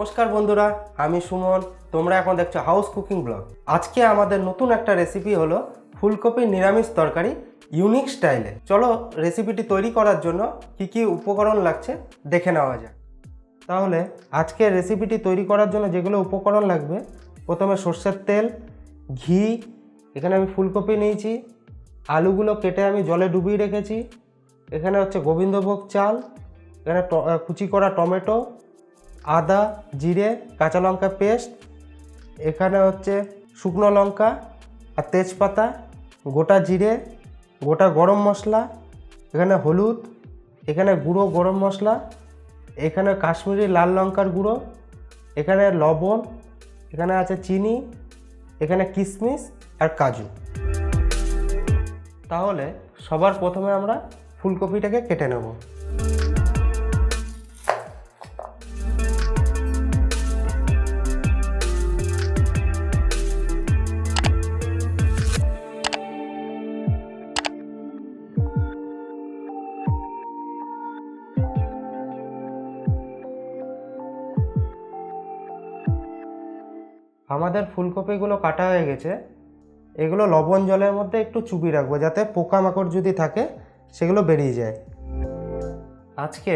নমস্কার বন্ধুরা, আমি সুমন। তোমরা এখন দেখছ হাউস কুকিং ব্লগ। আজকে আমাদের নতুন একটা রেসিপি হলো ফুলকপির নিরামিষ তরকারি ইউনিক স্টাইলে চলো রেসিপিটি তৈরি করার জন্য কি কি উপকরণ লাগছে দেখে নেওয়া যাক। তাহলে আজকে রেসিপিটি তৈরি করার জন্য যেগুলো উপকরণ লাগবে, প্রথমে সর্ষের তেল, ঘি, এখানে আমি ফুলকপি নিয়েছি, আলুগুলো কেটে আমি জলে ডুবিয়ে রেখেছি, এখানে হচ্ছে গোবিন্দভোগ চাল, এখানে কুচি করা টমেটো আদা, জিরে, কাঁচা লঙ্কা পেস্ট, এখানে হচ্ছে শুকনো লঙ্কা আর তেজপাতা, গোটা জিরে, গোটা গরম মশলা, এখানে হলুদ, এখানে গুঁড়ো গরম মশলা, এখানে কাশ্মীরি লাল লঙ্কার গুঁড়ো, এখানে লবণ, এখানে আছে চিনি, এখানে কিশমিশ আর কাজু। তাহলে সবার প্রথমে আমরা ফুলকপিটাকে কেটে নেব। আমাদের ফুলকপিগুলো কাটা হয়ে গেছে। এগুলো লবণ জলের মধ্যে একটু চুবি রাখব, যাতে পোকামাকড় যদি থাকে, সেগুলো বেরিয়ে যায়। আজকে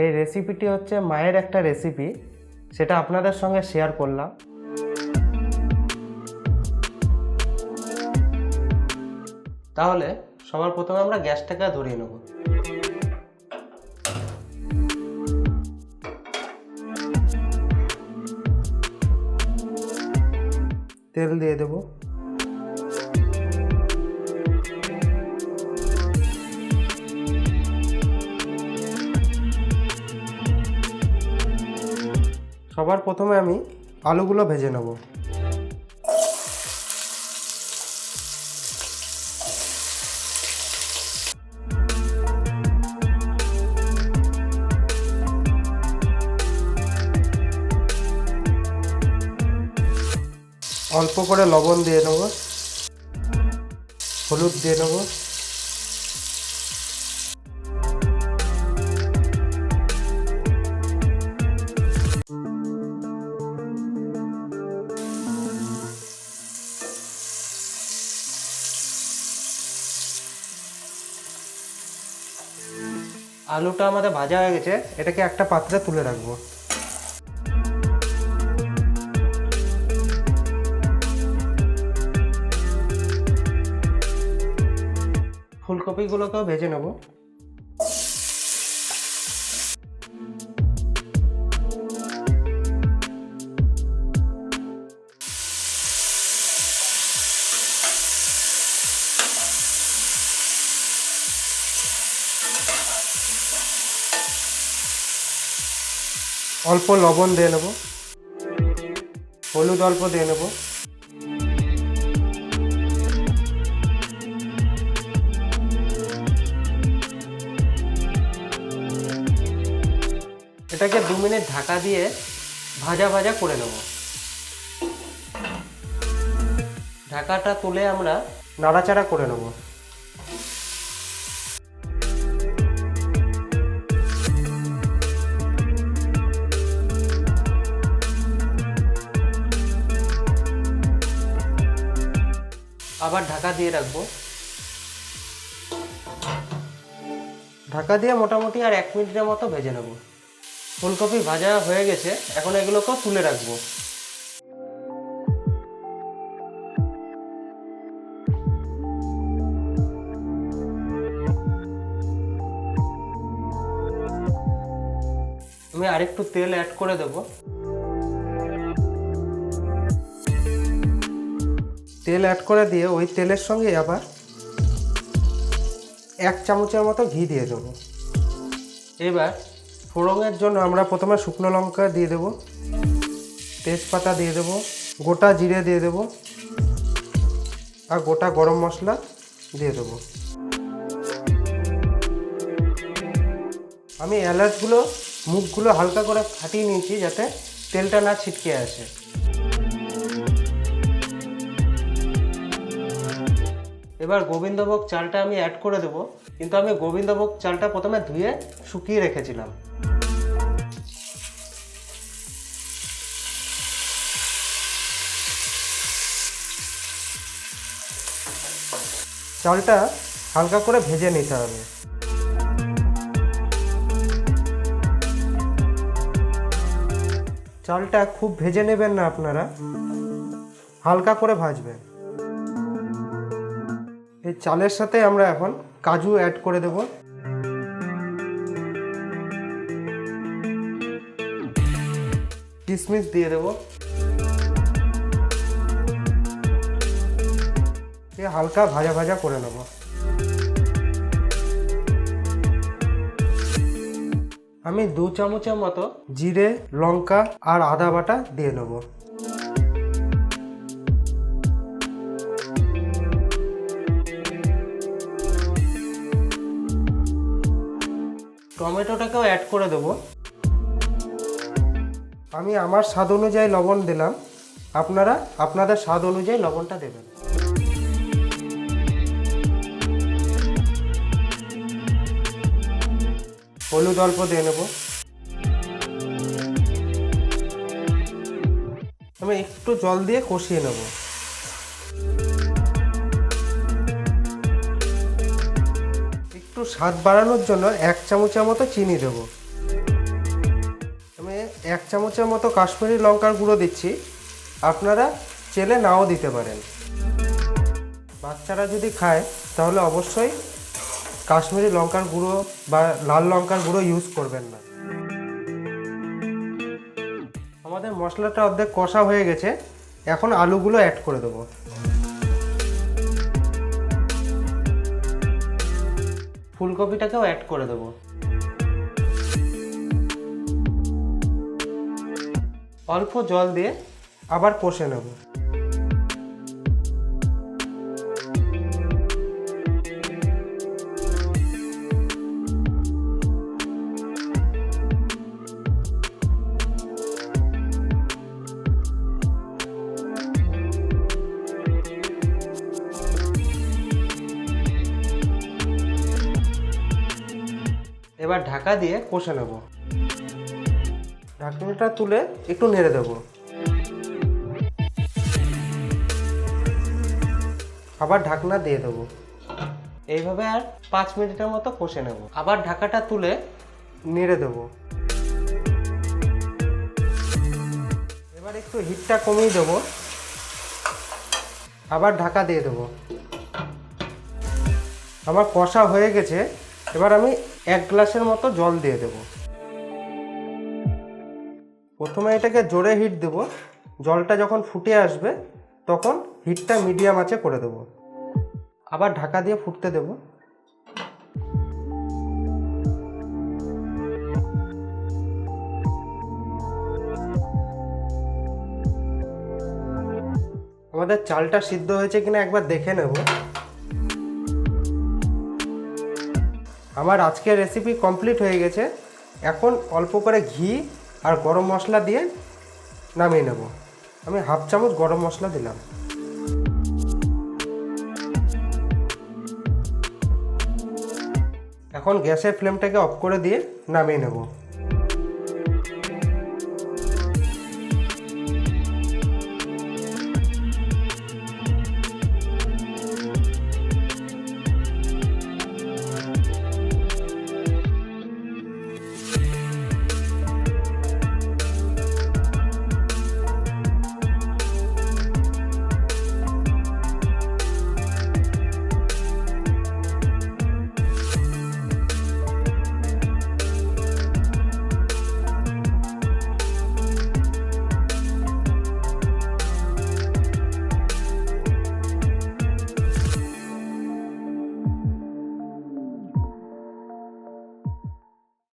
এই রেসিপিটি হচ্ছে মায়ের একটা রেসিপি সেটা আপনাদের সঙ্গে শেয়ার করলাম। তাহলে সবার প্রথমে আমরা গ্যাসটাকে ধরিয়ে নেব। তেল দিয়ে দেবো। সবার প্রথমে আমি আলুগুলো ভেজে নেব। অল্প করে লবণ দিয়ে নেব, হলুদ দিয়ে নেব। আলুটা আমাদের ভাজা হয়ে গেছে, এটাকে একটা পাত্রে তুলে রাখব। ফুলকপিগুলোকেও ভেজে নেব। অল্প লবণ দিয়ে নেব। হলুদ অল্প দিয়ে নেব। এটাকে দু মিনিট ঢাকা দিয়ে ভাজা ভাজা করে নেব। ঢাকাটা তুলে আমরা নাড়াচাড়া করে নেব। আবার ঢাকা দিয়ে রাখব। ঢাকা দিয়ে মোটামুটি আর এক মিনিটের মতো ভেজে নেব। ফুলকপি ভাজা হয়ে গেছে, এখন এগুলোকেও তুলে রাখব। আমি আরেকটু তেল অ্যাড করে দেব। তেল অ্যাড করে দিয়ে ওই তেলের সঙ্গে আবার এক চামচের মতো ঘি দিয়ে দেবো। এবার ফোড়নের জন্য আমরা প্রথমে শুকনো লঙ্কা দিয়ে দেব, তেজপাতা দিয়ে দেব, গোটা জিরে দিয়ে দেব, আর গোটা গরম মশলা দিয়ে দেব। আমি এলাচগুলো মুখগুলো হালকা করে ফাটিয়ে নিয়েছি যাতে তেলটা না ছিটকে আসে। এবার গোবিন্দভোগ চালটা আমি অ্যাড করে দেবো, কিন্তু আমি গোবিন্দভোগ চালটা প্রথমে ধুয়ে শুকিয়ে রেখেছিলাম। চালটা হালকা করে ভেজে নিতে হবে। চালটা খুব ভেজে নেবেন না আপনারা, হালকা করে ভাজবেন। এই চালের সাথে আমরা এখন কাজু অ্যাড করে দেব। কিশমিশ দিয়ে দেব। দিয়ে হালকা ভাজা ভাজা করে নেব। আমি দু চামচের মতো জিরে, লঙ্কা আর আদা বাটা দিয়ে নেব। টমেটোটাকেও অ্যাড করে দেবো। আমি আমার স্বাদ অনুযায়ী লবণ দিলাম। আপনারা আপনাদের স্বাদ অনুযায়ী লবণটা দেবেন। হলুদ অল্প দিয়ে নেব। আমি একটু জল দিয়ে কষিয়ে নেব। একটু স্বাদ বাড়ানোর জন্য এক চামচের মতো চিনি দেব। আমি এক চামচের মতো কাশ্মীরি লঙ্কার গুঁড়ো দিচ্ছি। আপনারা চেলে নাও দিতে পারেন। বাচ্চারা যদি খায়, তাহলে অবশ্যই কাশ্মীরি লঙ্কার গুঁড়ো বা লাল লঙ্কার গুঁড়ো ইউজ করবেন না। আমাদের মশলাটা অর্ধেক কষা হয়ে গেছে। এখন আলুগুলো অ্যাড করে দেবো। ফুলকপিটাকেও অ্যাড করে দেবো। অল্প জল দিয়ে আবার কষে নেব। এবার ঢাকা দিয়ে কষে নেব। ঢাকনাটা তুলে একটু নেড়ে দেবো। আবার ঢাকনা দিয়ে দেবো। এইভাবে আর পাঁচ মিনিটের মতো কষে নেব। আবার ঢাকাটা তুলে নেড়ে দেবো। এবার একটু হিটটা কমিয়ে দেবো। আবার ঢাকা দিয়ে দেবো। আমার কষা হয়ে গেছে। এবার আমি এক গ্লাসের মতো জল দিয়ে দেব। প্রথমে এটাকে জোরে হিট দেব। জলটা যখন ফুটে আসবে, তখন হিটটা মিডিয়াম আঁচে করে দেব। আবার ঢাকা দিয়ে ফুটতে দেব। আমাদের চালটা সিদ্ধ হয়েছে কিনা একবার দেখে নেব। আমার আজকের রেসিপি কমপ্লিট হয়ে গেছে। এখন অল্প করে ঘি আর গরম মশলা দিয়ে নামিয়ে নেব। আমি হাফ চামচ গরম মশলা দিলাম। এখন গ্যাসের ফ্লেমটাকে অফ করে দিয়ে নামিয়ে নেব।